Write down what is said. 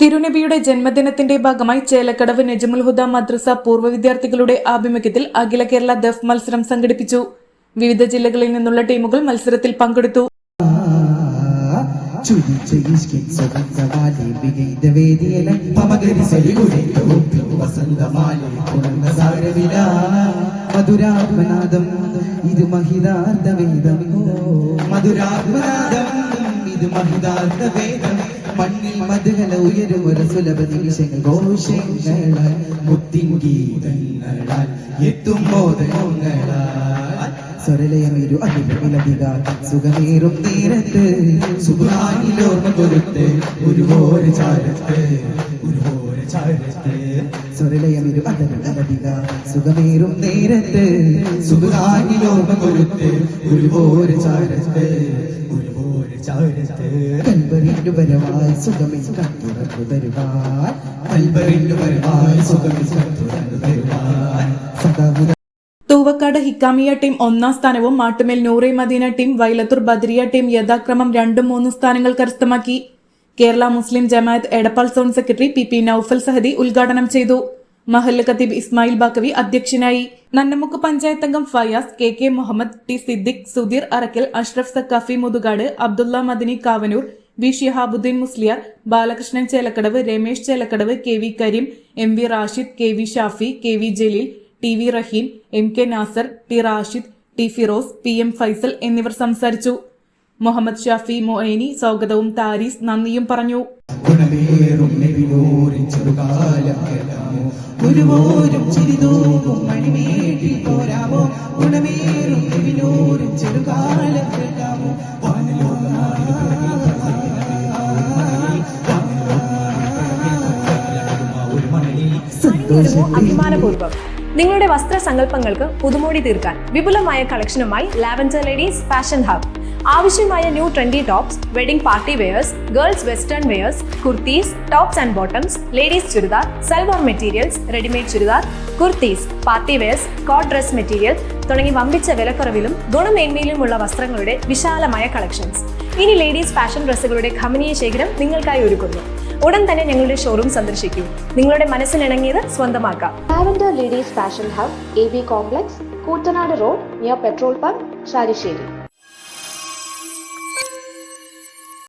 തിരുനബിയുടെ ജന്മദിനത്തിന്റെ ഭാഗമായി ചേലക്കടവ് നജമുൽ ഹുദ മദ്രസ പൂർവ വിദ്യാർത്ഥികളുടെ ആഭിമുഖ്യത്തിൽ അഖില കേരള ദഫ് മത്സരം സംഘടിപ്പിച്ചു. വിവിധ ജില്ലകളിൽ നിന്നുള്ള ടീമുകൾ മത്സരത്തിൽ പങ്കെടുത്തു. മധുരാത്മനാദം ഇത് മഹിതാർത്ഥ വേദം മധുരാത്മനാദം ഇത് മഹിതാർത്ഥ വേദം മണ്ണിൽ മധുകല ഉയരും ഒരു സുലഭ നിമിഷങ്ങൾ. ഘോഷങ്ങളാൽ മുത്തിൻ സ്വരലയമേരു അതിലധിക സുഖമേറും നേരത്ത് സുഖാനിലോർമ്മ കൊടുത്ത് ഒരു ഓര ചാരത്ത് ഒരു ഓര ചാരത്ത്. സ്വരലയമേരു അതിലധിക സുഖമേറും നേരത്ത് സുഖാനിലോർമ്മ കൊടുത്ത് ഒരു ഓര ചാരത്ത്. കൽവറിന്റെ പരമായി സുഖമേ കത്തുറക്കു തരുവാൻ സദാ തൂവക്കാട് ഹിക്കാമിയ ടീം ഒന്നാം സ്ഥാനവും മാട്ടുമേൽ നൂറെ മദീന ടീം വൈലത്തൂർ ബദ്രിയ ടീം യഥാക്രമം രണ്ടും മൂന്നും സ്ഥാനങ്ങൾ കരസ്ഥമാക്കി. Kerala Muslim Jamaat Edappal zone secretary P P Noufal Sahadi ഉദ്ഘാടനം ചെയ്തു. മഹല്ല് ഖത്തീബ് ഇസ്മായിൽ ബാക്കവി അധ്യക്ഷനായി. നന്നമുക്ക് പഞ്ചായത്ത് അംഗം Fayas K K Muhammad T Siddique Sudheer Arackal Ashraf Saqafi Muthukad Abdulla Madani Kavanoor V Shihabuddin Musliyar Balakrishnan Chelakkadavu Ramesh Chelakkadavu K V Kareem M V Rashid K V Shafi K V Jaleel T V Raheem M K Nasar T Rashid T Firoz P M Faisal എന്നിവർ സംസാരിച്ചു. മുഹമ്മദ് ഷാഫി മൊയ്നി സ്വാഗതവും താരീസ് നന്ദിയും പറഞ്ഞു. ഗുണമേറും നബിനൂരിൻ ചെറുകാലം കേൾക്കാമോ ഗുരുവോരും ചിരിതൂകും മണിമേട്ടിൽ പോരാമോ? ഗുണമേറും നബിനൂരിൻ ചെറുകാലം കേൾക്കാമോ അണിഞ്ഞൊരുങ്ങൂ അഭിമാനപൂർവം. നിങ്ങളുടെ വസ്ത്ര സങ്കല്പങ്ങൾക്ക് പുതുമോടി തീർക്കാൻ വിപുലമായ കളക്ഷനുമായി ലാവൻഡർ ലേഡീസ് ഫാഷൻ ഹബ് ആവശ്യമായ new trendy tops wedding party wears girls western wears kurtis tops and bottoms ladies churidar salwar materials readymade churidar kurtis party wears coat dress material തുടങ്ങി വമ്പിച്ച വിലക്കുറവിലും ഗുണമേന്മയിലുമുള്ള വസ്ത്രങ്ങളുടെ വിശാലമായ കളക്ഷൻസ് ഇനി ലേഡീസ് ഫാഷൻ ഡ്രസ്സുകളുടെ ഖമനീയ ശേഖരം നിങ്ങൾക്കായി ഒരുക്കുന്നു. ഉടൻ തന്നെ ഞങ്ങളുടെ ഷോറൂം സന്ദർശിക്കൂ. നിങ്ങളുടെ മനസ്സിനിണങ്ങിയത് സ്വന്തമാക്കാം. Lavender ladies fashion hub A B complex Koottanad road near petrol pump Sharissery